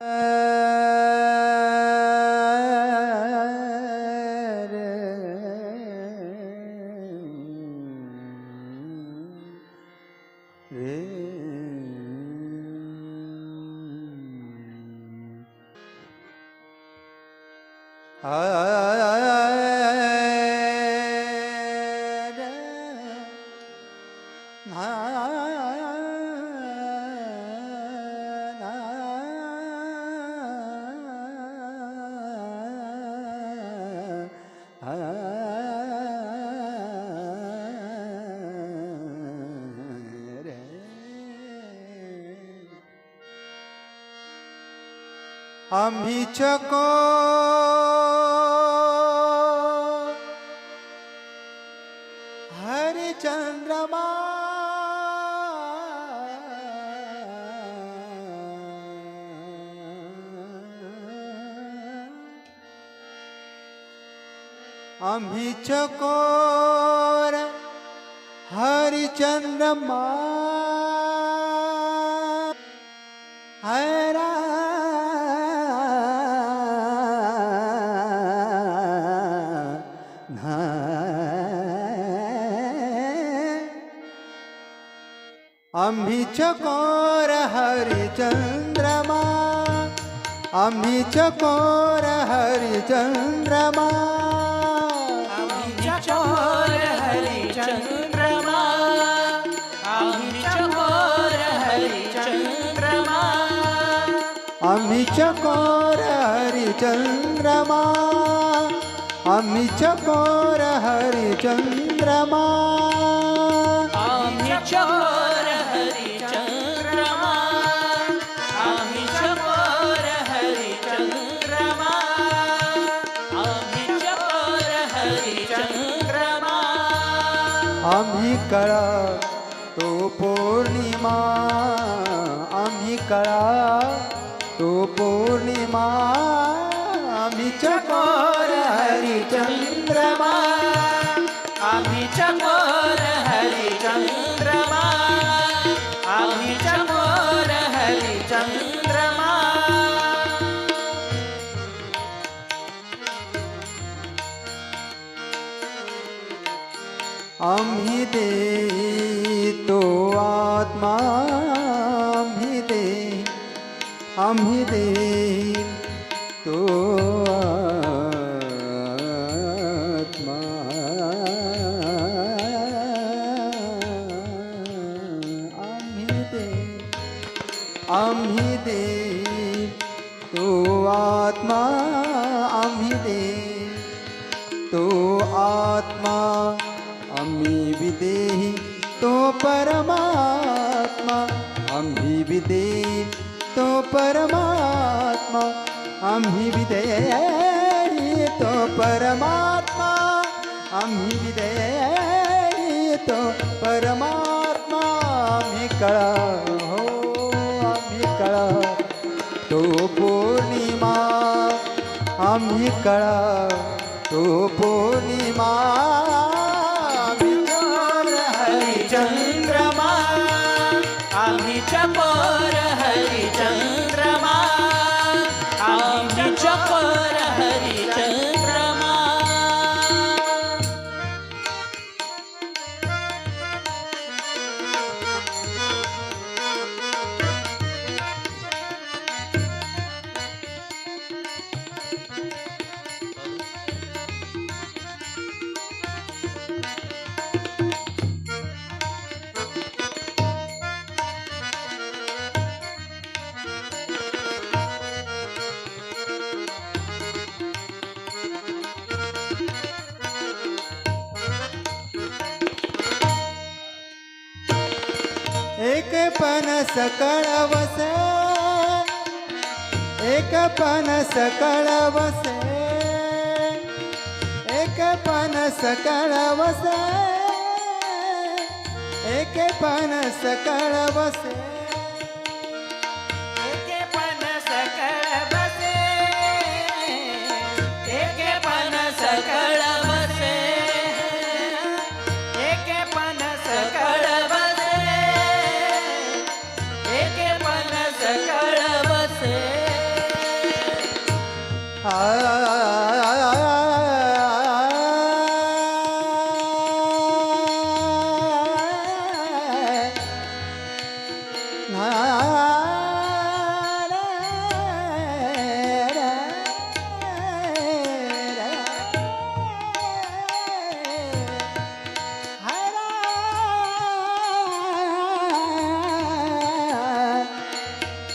Ah आम्ही चको। हरिचंद्रमा। आम्ही चकोर हरिचंद्रमा। हरा चकोर हरिचंद्रमा अम्बि चकोर हरिचन्द्रमा चकोर हरिचन्द्रमा चकोर हरिचंद्रमा। अम्बि चकोर हरिचंद्रमा अम्बि चकोर हरिचंद्रमा। चकोर आम्ही करा तो पौर्णिमा आम्ही कळा तो पौर्णिमा आम्ही चकोर हरिचंद्रमा आम्ही चकोर हरिचंद्रमा आम्ही चकोर हरिचंद्रमा अम दे तो आत्मा अम ही दे अम ही दे तो आत्मा। अम ही दे तो आत्मा परमात्मा आम्ही विदे तो परमात्मा आम्ही विदेही तो परमात्मा आम्ही विदेही तो परमात्मा आम्ही कळा हो आम्ही कळा तो पौर्णिमा आम्ही कळा तो पौर्णिमा। एक पनस कळवसे एक पनस कळवसे एक पनस कळवसे एक पनस कळवसे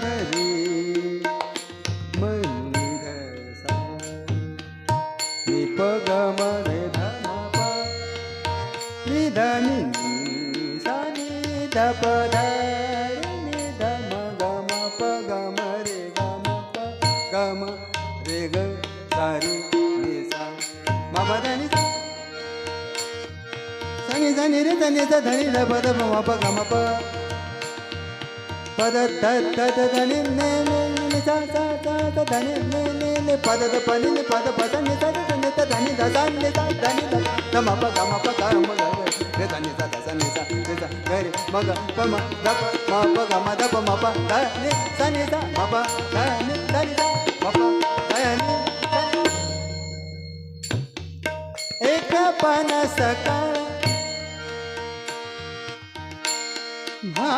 धरी मंगसा निपगमन धनप. निधनी सानी दपद निधम गम पगम रे गम गम रे ग सारी निसा मम धनी सनी सनी रे धनी धनी दपद मम पगम प. పద తద దని ధని ని పద పని పద పద ని తద ని తని దశ ని దని నమ పద మప కమ దని సద సని స గరి మగ పమ దప మప గమ దప మప దని సని స మప దని దని మప దని ఏక పనస కాళ భా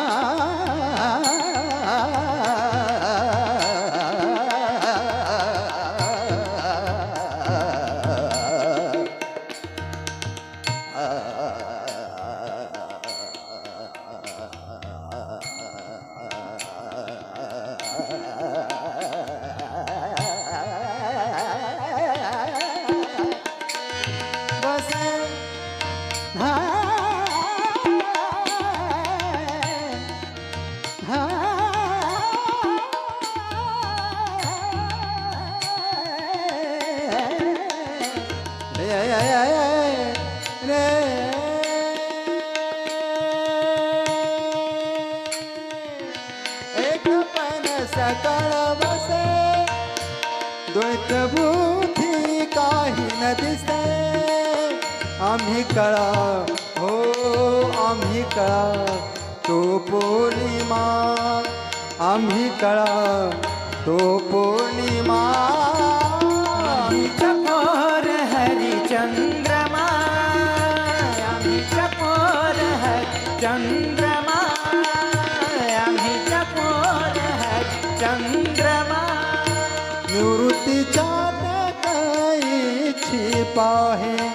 पण बस द्वैत बुद्धी काही न दिसते। आम्ही कळा, हो, आम्ही कळा तो पौर्णिमा आम्ही कळा तो पौर्णिमा पाहे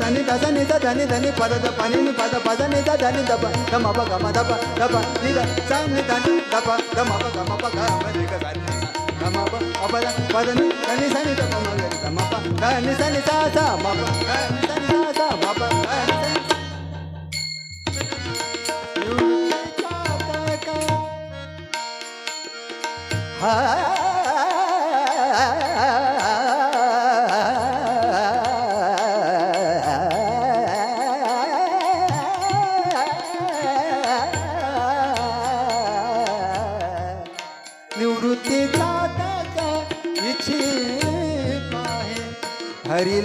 ధని దశ నిజ ధని ధని పద ద పని పద పద నిజ ధని దప గమ ప గమ దప దప నిద సని ధని దప గమ ప గమ ప గమ నిగ సని గమ ప అపద పద ధని సని దప మగ గమ ప ధని సని సా సా మప ధని సని సా సా మప Ah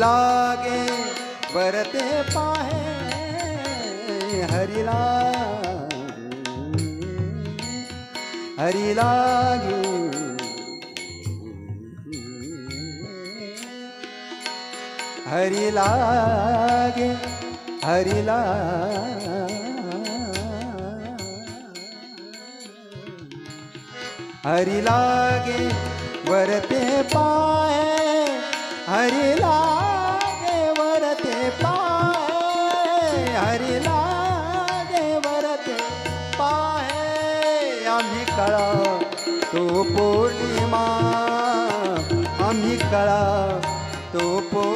लागे, बरते पाहे हरि लागे हरि लागे हरि लागे हरि लागे हरि लागे वरते पाए हरि लागे पौर्णिमा आम्ही कळा तो पौर्णिमा